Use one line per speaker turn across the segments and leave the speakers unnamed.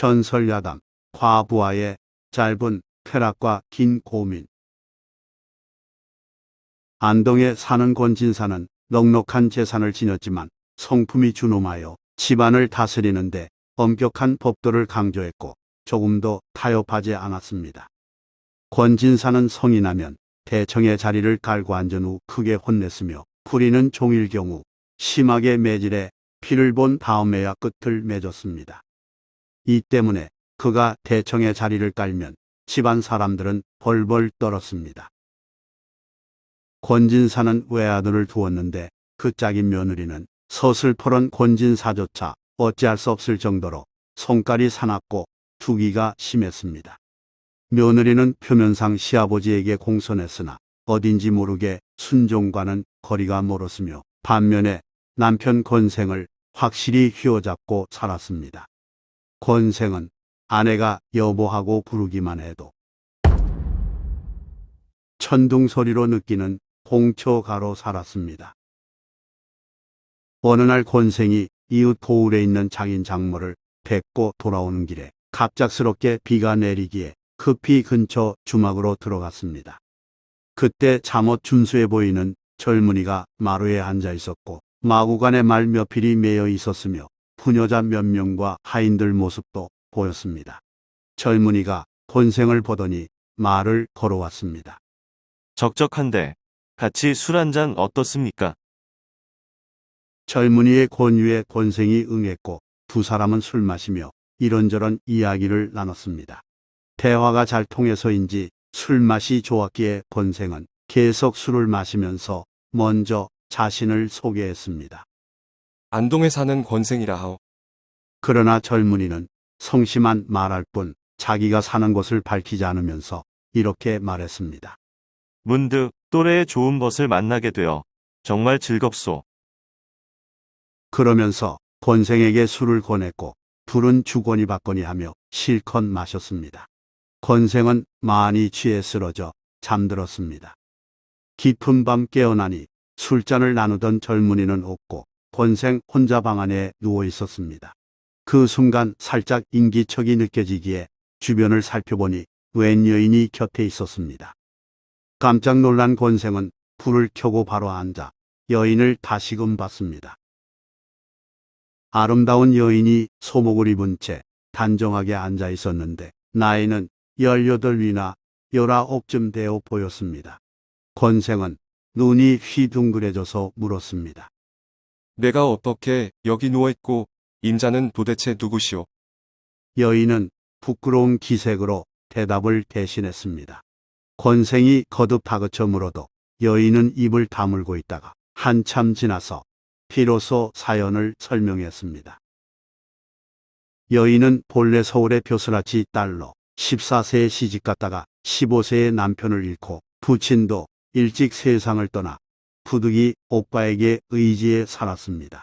전설야담, 과부하의 짧은 쾌락과 긴 고민. 안동에 사는 권진사는 넉넉한 재산을 지녔지만 성품이 준엄하여 집안을 다스리는데 엄격한 법도를 강조했고 조금도 타협하지 않았습니다. 권진사는 성이 나면 대청의 자리를 갈고 앉은 후 크게 혼냈으며 부리는 종일 경우 심하게 매질해 피를 본 다음에야 끝을 맺었습니다. 이 때문에 그가 대청의 자리를 깔면 집안 사람들은 벌벌 떨었습니다. 권진사는 외아들을 두었는데 그 짝인 며느리는 서슬퍼런 권진사조차 어찌할 수 없을 정도로 손깔이 사납고 투기가 심했습니다. 며느리는 표면상 시아버지에게 공손했으나 어딘지 모르게 순종과는 거리가 멀었으며 반면에 남편 권생을 확실히 휘어잡고 살았습니다. 권생은 아내가 여보하고 부르기만 해도 천둥 소리로 느끼는 공초가로 살았습니다. 어느 날 권생이 이웃 고을에 있는 장인 장모를 뵙고 돌아오는 길에 갑작스럽게 비가 내리기에 급히 근처 주막으로 들어갔습니다. 그때 잠옷 준수해 보이는 젊은이가 마루에 앉아 있었고 마구간에 말몇 필이 매여 있었으며 부녀자 몇 명과 하인들 모습도 보였습니다. 젊은이가 권생을 보더니 말을 걸어왔습니다.
적적한데 같이 술 한 잔 어떻습니까?
젊은이의 권유에 권생이 응했고 두 사람은 술 마시며 이런저런 이야기를 나눴습니다. 대화가 잘 통해서인지 술 맛이 좋았기에 권생은 계속 술을 마시면서 먼저 자신을 소개했습니다.
안동에 사는 권생이라 하오.
그러나 젊은이는 성심한 말할 뿐 자기가 사는 곳을 밝히지 않으면서 이렇게 말했습니다.
문득 또래의 좋은 것을 만나게 되어 정말 즐겁소.
그러면서 권생에게 술을 권했고 둘은 주거니 받거니 하며 실컷 마셨습니다. 권생은 많이 취해 쓰러져 잠들었습니다. 깊은 밤 깨어나니 술잔을 나누던 젊은이는 없고 권생 혼자 방 안에 누워 있었습니다. 그 순간 살짝 인기척이 느껴지기에 주변을 살펴보니 웬 여인이 곁에 있었습니다. 깜짝 놀란 권생은 불을 켜고 바로 앉아 여인을 다시금 봤습니다. 아름다운 여인이 소복을 입은 채 단정하게 앉아 있었는데 나이는 18이나 19쯤 되어 보였습니다. 권생은 눈이 휘둥그레져서 물었습니다.
내가 어떻게 여기 누워있고 임자는 도대체 누구시오?
여인은 부끄러운 기색으로 대답을 대신했습니다. 권생이 거듭 다그쳐 물어도 여인은 입을 다물고 있다가 한참 지나서 비로소 사연을 설명했습니다. 여인은 본래 서울의 벼슬아치 딸로 14세에 시집갔다가 15세에 남편을 잃고 부친도 일찍 세상을 떠나 부득이 오빠에게 의지해 살았습니다.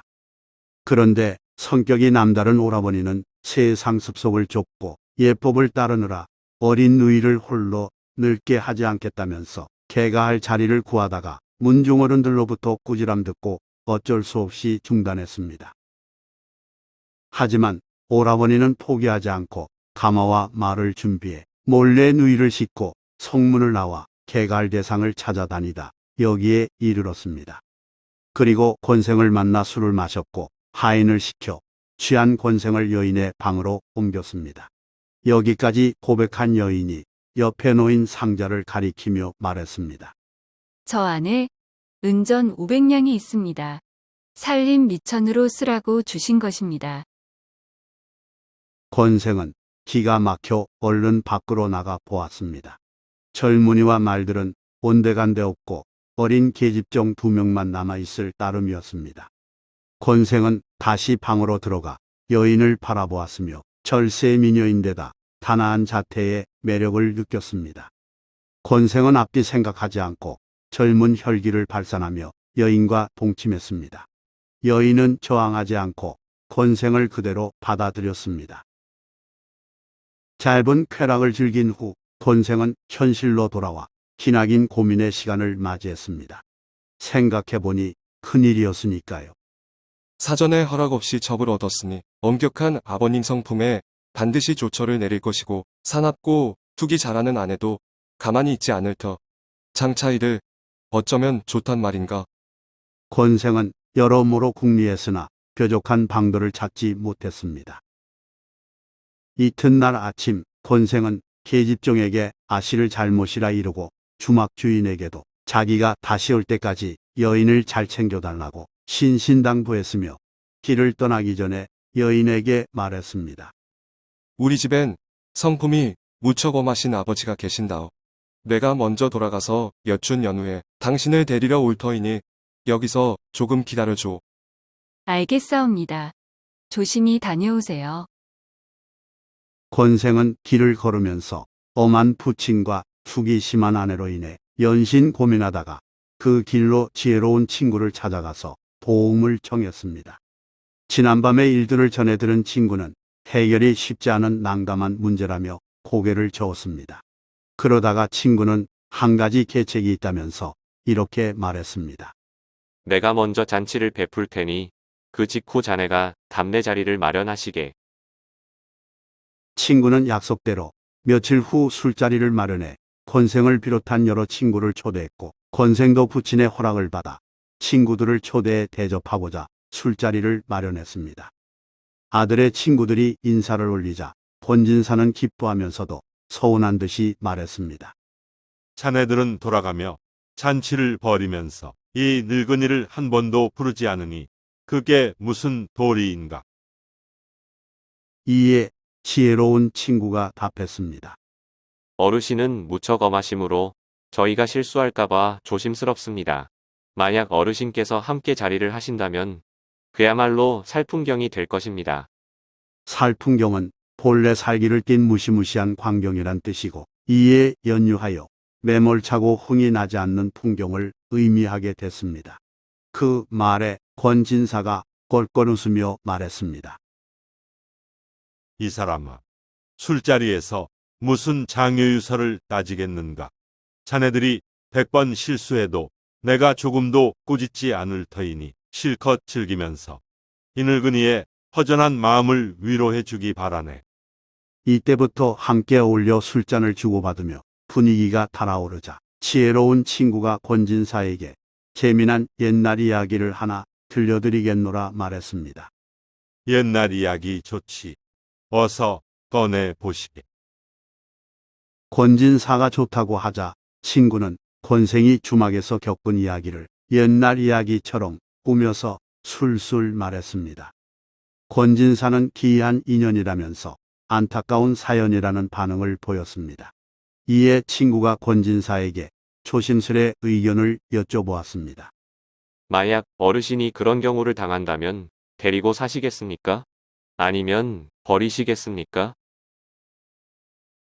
그런데 성격이 남다른 오라버니는 세상 습속을 좁고 예법을 따르느라 어린 누이를 홀로 늙게 하지 않겠다면서 개가 할 자리를 구하다가 문중어른들로부터 꾸지람 듣고 어쩔 수 없이 중단했습니다. 하지만 오라버니는 포기하지 않고 가마와 말을 준비해 몰래 누이를 싣고 성문을 나와 개갈 대상을 찾아다니다 여기에 이르렀습니다. 그리고 권생을 만나 술을 마셨고 하인을 시켜 취한 권생을 여인의 방으로 옮겼습니다. 여기까지 고백한 여인이 옆에 놓인 상자를 가리키며 말했습니다.
저 안에 은전 500냥이 있습니다. 살림 미천으로 쓰라고 주신 것입니다.
권생은 기가 막혀 얼른 밖으로 나가 보았습니다. 젊은이와 말들은 온데간데 없고 어린 계집종 두 명만 남아있을 따름이었습니다. 권생은 다시 방으로 들어가 여인을 바라보았으며 절세 미녀인데다 단아한 자태의 매력을 느꼈습니다. 권생은 앞뒤 생각하지 않고 젊은 혈기를 발산하며 여인과 동침했습니다. 여인은 저항하지 않고 권생을 그대로 받아들였습니다. 짧은 쾌락을 즐긴 후 권생은 현실로 돌아와 기나긴 고민의 시간을 맞이했습니다. 생각해보니 큰일이었으니까요.
사전에 허락 없이 접을 얻었으니 엄격한 아버님 성품에 반드시 조처를 내릴 것이고 사납고 투기 잘하는 아내도 가만히 있지 않을 터. 장차 이를 어쩌면 좋단 말인가.
권생은 여러모로 궁리했으나 뾰족한 방도를 찾지 못했습니다. 이튿날 아침 권생은 계집종에게 아씨를 잘못이라 이르고 주막 주인에게도 자기가 다시 올 때까지 여인을 잘 챙겨달라고 신신당부했으며 길을 떠나기 전에 여인에게 말했습니다.
우리 집엔 성품이 무척 엄하신 아버지가 계신다오. 내가 먼저 돌아가서 여춘 연후에 당신을 데리러 올 터이니 여기서 조금 기다려줘.
알겠사옵니다. 조심히 다녀오세요.
권생은 길을 걸으면서 엄한 부친과 숙이 심한 아내로 인해 연신 고민하다가 그 길로 지혜로운 친구를 찾아가서 도움을 청했습니다. 지난밤의 일들을 전해 들은 친구는 해결이 쉽지 않은 난감한 문제라며 고개를 저었습니다. 그러다가 친구는 한 가지 계책이 있다면서 이렇게 말했습니다.
내가 먼저 잔치를 베풀 테니 그 직후 자네가 담내 자리를 마련하시게.
친구는 약속대로 며칠 후 술자리를 마련해 권생을 비롯한 여러 친구를 초대했고 권생도 부친의 허락을 받아 친구들을 초대해 대접하고자 술자리를 마련했습니다. 아들의 친구들이 인사를 올리자 권진사는 기뻐하면서도 서운한 듯이 말했습니다.
자네들은 돌아가며 잔치를 벌이면서 이 늙은이를 한 번도 부르지 않으니 그게 무슨 도리인가?
이에 지혜로운 친구가 답했습니다.
어르신은 무척 엄하심으로 저희가 실수할까봐 조심스럽습니다. 만약 어르신께서 함께 자리를 하신다면 그야말로 살풍경이 될 것입니다.
살풍경은 본래 살기를 띤 무시무시한 광경이란 뜻이고 이에 연유하여 매몰차고 흥이 나지 않는 풍경을 의미하게 됐습니다. 그 말에 권진사가 껄껄 웃으며 말했습니다.
이 사람아, 술자리에서 무슨 장유유서를 따지겠는가? 자네들이 백번 실수해도 내가 조금도 꾸짖지 않을 터이니 실컷 즐기면서 이 늙은이의 허전한 마음을 위로해 주기 바라네.
이때부터 함께 어울려 술잔을 주고받으며 분위기가 달아오르자 지혜로운 친구가 권진사에게 재미난 옛날 이야기를 하나 들려드리겠노라 말했습니다.
옛날 이야기 좋지. 어서 꺼내 보시게.
권진사가 좋다고 하자 친구는 권생이 주막에서 겪은 이야기를 옛날 이야기처럼 꾸며서 술술 말했습니다. 권진사는 기이한 인연이라면서 안타까운 사연이라는 반응을 보였습니다. 이에 친구가 권진사에게 조심스레 의견을 여쭤보았습니다.
만약 어르신이 그런 경우를 당한다면 데리고 사시겠습니까? 아니면 버리시겠습니까?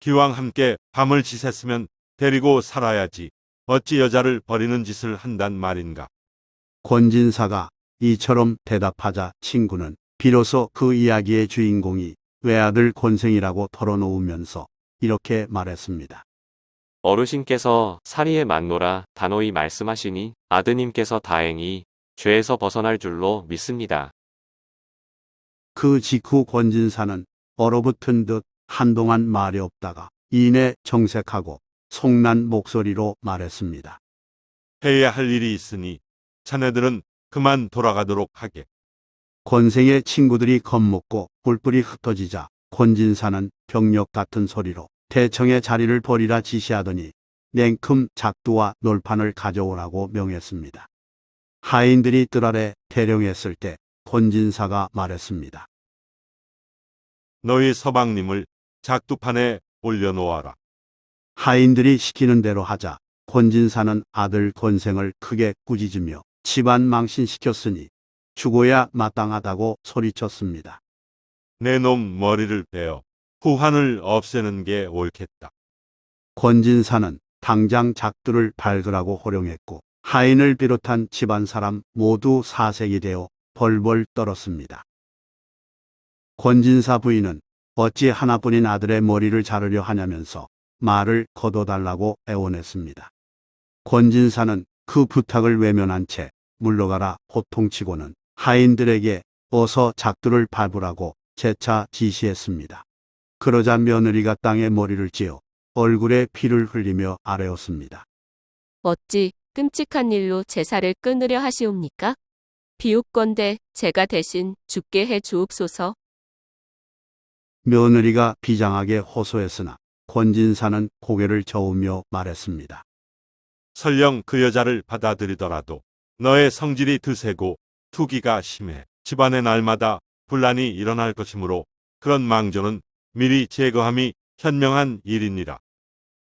기왕 함께 밤을 지샜으면 데리고 살아야지. 어찌 여자를 버리는 짓을 한단 말인가?
권진사가 이처럼 대답하자 친구는 비로소 그 이야기의 주인공이 외아들 권생이라고 털어놓으면서 이렇게 말했습니다.
어르신께서 사리에 맞노라 단호히 말씀하시니 아드님께서 다행히 죄에서 벗어날 줄로 믿습니다.
그 직후 권진사는 얼어붙은 듯 한동안 말이 없다가 이내 정색하고 속난 목소리로 말했습니다.
해야 할 일이 있으니 자네들은 그만 돌아가도록 하게.
권생의 친구들이 겁먹고 뿔뿔이 흩어지자 권진사는 병력 같은 소리로 대청의 자리를 버리라 지시하더니 냉큼 작두와 놀판을 가져오라고 명했습니다. 하인들이 뜰 아래 대령했을 때 권진사가 말했습니다.
너희 서방님을 작두판에 올려놓아라.
하인들이 시키는 대로 하자 권진사는 아들 권생을 크게 꾸짖으며 집안 망신시켰으니 죽어야 마땅하다고 소리쳤습니다.
내 놈 머리를 베어 후환을 없애는 게 옳겠다.
권진사는 당장 작두를 발그라고 호령했고 하인을 비롯한 집안 사람 모두 사색이 되어 벌벌 떨었습니다. 권진사 부인은 어찌 하나뿐인 아들의 머리를 자르려 하냐면서 말을 거둬달라고 애원했습니다. 권진사는 그 부탁을 외면한 채 물러가라 호통치고는 하인들에게 어서 작두를 밟으라고 재차 지시했습니다. 그러자 며느리가 땅에 머리를 찧어 얼굴에 피를 흘리며 아뢰었습니다.
어찌 끔찍한 일로 제사를 끊으려 하시옵니까? 비웃건대 제가 대신 죽게 해 주옵소서.
며느리가 비장하게 호소했으나 권진사는 고개를 저으며 말했습니다.
설령 그 여자를 받아들이더라도 너의 성질이 드세고 투기가 심해 집안에 날마다 분란이 일어날 것이므로 그런 망조는 미리 제거함이 현명한 일이니라.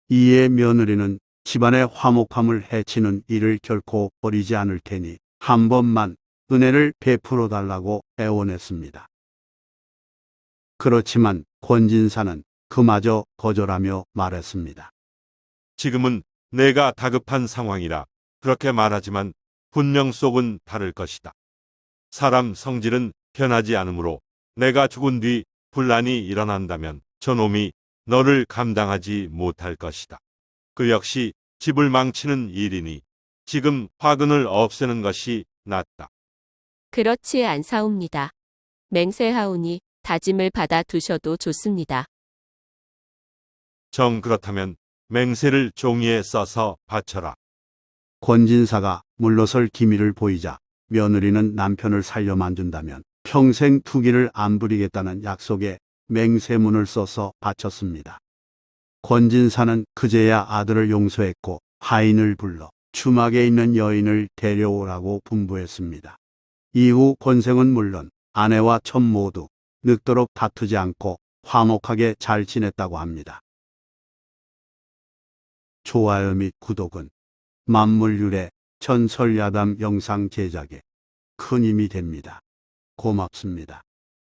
이에 며느리는 집안의 화목함을 해치는 일을 결코 버리지 않을 테니 한 번만 은혜를 베풀어 달라고 애원했습니다. 그렇지만 권진사는 그마저 거절하며 말했습니다.
지금은 내가 다급한 상황이라 그렇게 말하지만 분명 속은 다를 것이다. 사람 성질은 변하지 않으므로 내가 죽은 뒤 분란이 일어난다면 저놈이 너를 감당하지 못할 것이다. 그 역시 집을 망치는 일이니 지금 화근을 없애는 것이 낫다.
그렇지 않사옵니다. 맹세하오니 다짐을 받아 두셔도 좋습니다.
정 그렇다면 맹세를 종이에 써서 바쳐라.
권진사가 물러설 기미를 보이자 며느리는 남편을 살려만 준다면 평생 투기를 안 부리겠다는 약속에 맹세문을 써서 바쳤습니다. 권진사는 그제야 아들을 용서했고 하인을 불러 주막에 있는 여인을 데려오라고 분부했습니다. 이후 권생은 물론 아내와 첩 모두 늙도록 다투지 않고 화목하게 잘 지냈다고 합니다. 좋아요 및 구독은 만물유래 전설야담 영상 제작에 큰 힘이 됩니다. 고맙습니다.